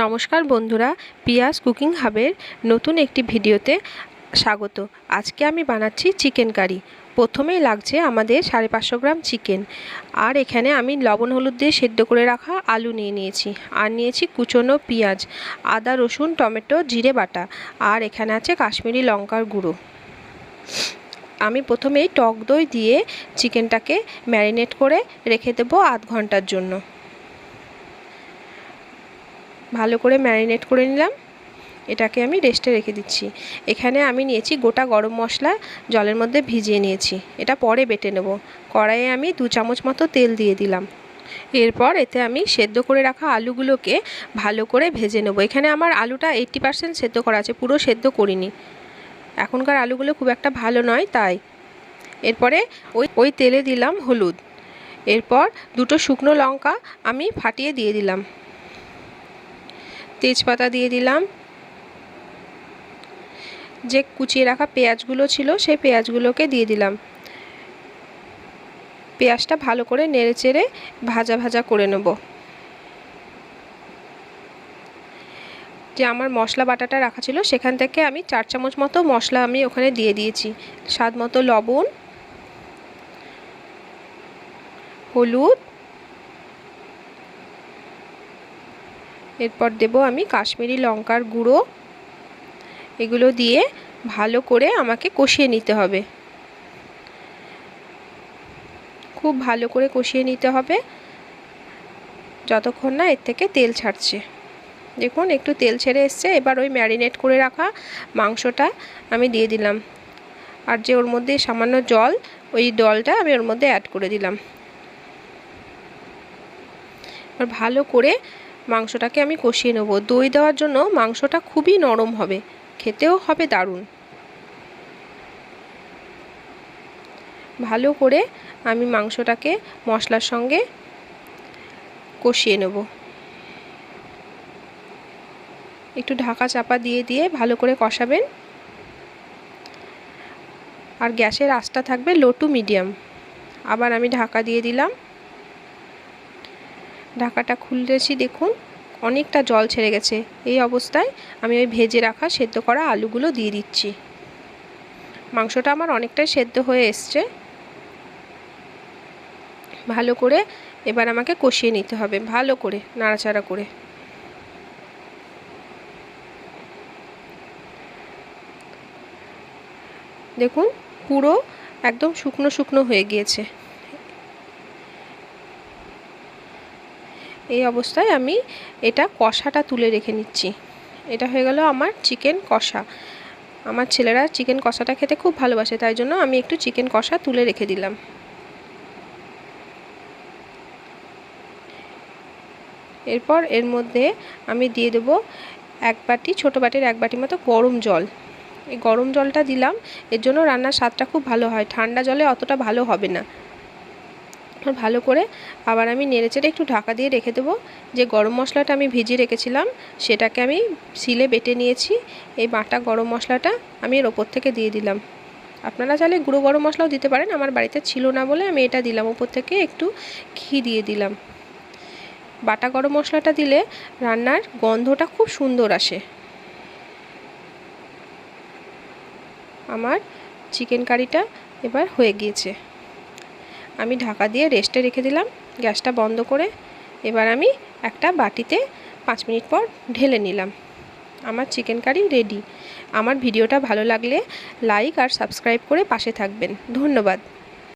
নমস্কার বন্ধুরা, পিয়াস কুকিং হাবের নতুন একটি ভিডিওতে স্বাগত। আজকে আমি বানাচ্ছি চিকেন কারি। প্রথমেই লাগছে আমাদের সাড়ে পাঁচশো গ্রাম চিকেন। আর এখানে আমি লবণ, হলুদ দিয়ে সেদ্ধ করে রাখা আলু নিয়ে নিয়েছি। আর নিয়েছি কুচনো পেঁয়াজ, আদা, রসুন, টমেটো, জিরে বাটা। আর এখানে আছে কাশ্মীরি লঙ্কার গুঁড়ো। আমি প্রথমেই টক দই দিয়ে চিকেনটাকে ম্যারিনেট করে রেখে দেবো আধ ঘণ্টার জন্য। ভালো করে ম্যারিনেট করে নিলাম। এটাকে আমি রেস্টে রেখে দিচ্ছি। এখানে আমি নিয়েছি গোটা গরম মশলা, জলের মধ্যে ভিজিয়ে নিয়েছি। এটা পরে বেটে নেব। কড়াইয়ে আমি দু চামচ মতো তেল দিয়ে দিলাম। এরপর এতে আমি সেদ্ধ করে রাখা আলুগুলোকে ভালো করে ভেজে নেব। এখানে আমার আলুটা এইট্টি পারসেন্ট সেদ্ধ করা আছে, পুরো সেদ্ধ করিনি। এখনকার আলুগুলো খুব একটা ভালো নয়, তাই। এরপরে ওই ওই তেলে দিলাম হলুদ। এরপর দুটো শুকনো লঙ্কা আমি ফাটিয়ে দিয়ে দিলাম। তেজপাতা দিয়ে দিলাম। যে কুচিয়ে রাখা পেঁয়াজগুলো ছিল, সেই পেঁয়াজগুলোকে দিয়ে দিলাম। পেঁয়াজটা ভালো করে নেড়ে চেড়ে ভাজা ভাজা করে নেব। যে আমার মশলা বাটাটা রাখা ছিল, সেখান থেকে আমি চার চামচ মতো মশলা আমি ওখানে দিয়ে দিয়েছি। স্বাদ মতো লবণ, হলুদ এরপর দেব আমি কাশ্মীরি লঙ্কার গুঁড়ো। এগুলো দিয়ে ভালো করে আমাকে কষিয়ে নিতে হবে। খুব ভালো করে কষিয়ে নিতে হবে। যতক্ষণ না এর থেকে তেল ছাড়ছে। দেখুন, একটু তেল ছেড়ে এসছে। এবার ওই ম্যারিনেট করে রাখা মাংসটা আমি দিয়ে দিলাম। আর যে ওর মধ্যে সামান্য জল, ওই জলটা আমি ওর মধ্যে অ্যাড করে দিলাম। ভালো করে মাংসটাকে আমি কষিয়ে নেব। দই দেওয়ার জন্য মাংসটা খুবই নরম হবে। খেতেও হবে দারুণ। ভালো করে আমি মাংসটাকে মশলার সঙ্গে কষিয়ে নেব। একটু ঢাকা চাপা দিয়ে দিয়ে ভালো করে কষাবেন। আর গ্যাসের আঁচটা থাকবে লো টু মিডিয়াম। আবার আমি ঢাকা দিয়ে দিলাম। ঢাকাটা খুলেছি দেখুন। অনেকটা জল ছেড়ে গেছে। এই অবস্থায় আমি ওই ভেজে রাখা, সেদ্ধ করা আলুগুলো দিয়ে দিচ্ছি। মাংসটা আমার অনেকটাই সেদ্ধ হয়ে এসছে। ভালো করে এবার আমাকে কষিয়ে নিতে হবে, ভালো করে, নাড়াচাড়া করে। দেখুন, পুরো একদম শুকনো শুকনো হয়ে গিয়েছে। এই অবস্থায় আমি এটা কষাটা তুলে রেখে নিচ্ছি। এটা হয়ে গেল আমার চিকেন কষা। আমার ছেলেরা চিকেন কষাটা খেতে খুব ভালোবাসে, তাই জন্য আমি একটু চিকেন কষা তুলে রেখে দিলাম। এরপর এর মধ্যে আমি দিয়ে দেবো এক বাটি, ছোটো বাটির এক বাটি মতো গরম জল। এই গরম জলটা দিলাম, এর জন্য রান্নার স্বাদটা খুব ভালো হয়। ঠান্ডা জলে অতটা ভালো হবে না। ভালো করে আবার আমি নেড়েচেড়ে একটু ঢাকা দিয়ে রেখে দেবো। যে গরম মশলাটা আমি ভিজিয়ে রেখেছিলাম, সেটাকে আমি শিলে বেটে নিয়েছি। এই বাটা গরম মশলাটা আমি এর ওপর থেকে দিয়ে দিলাম। আপনারা চাইলে গুঁড়ো গরম মশলাও দিতে পারেন, আমার বাড়িতে ছিল না বলে আমি এটা দিলাম। ওপর থেকে একটু ঘি দিয়ে দিলাম। বাটা গরম মশলাটা দিলে রান্নার গন্ধটা খুব সুন্দর আসে। আমার চিকেন কারিটা এবার হয়ে গিয়েছে। আমি ঢাকা দিয়ে রেস্টে রেখে দিলাম। গ্যাসটা বন্ধ করে এবার আমি একটা বাটিতে পাঁচ মিনিট পর ঢেলে নিলাম। আমার চিকেন কারি রেডি আমার ভিডিওটা ভালো লাগলে লাইক আর সাবস্ক্রাইব করে পাশে থাকবেন। ধন্যবাদ।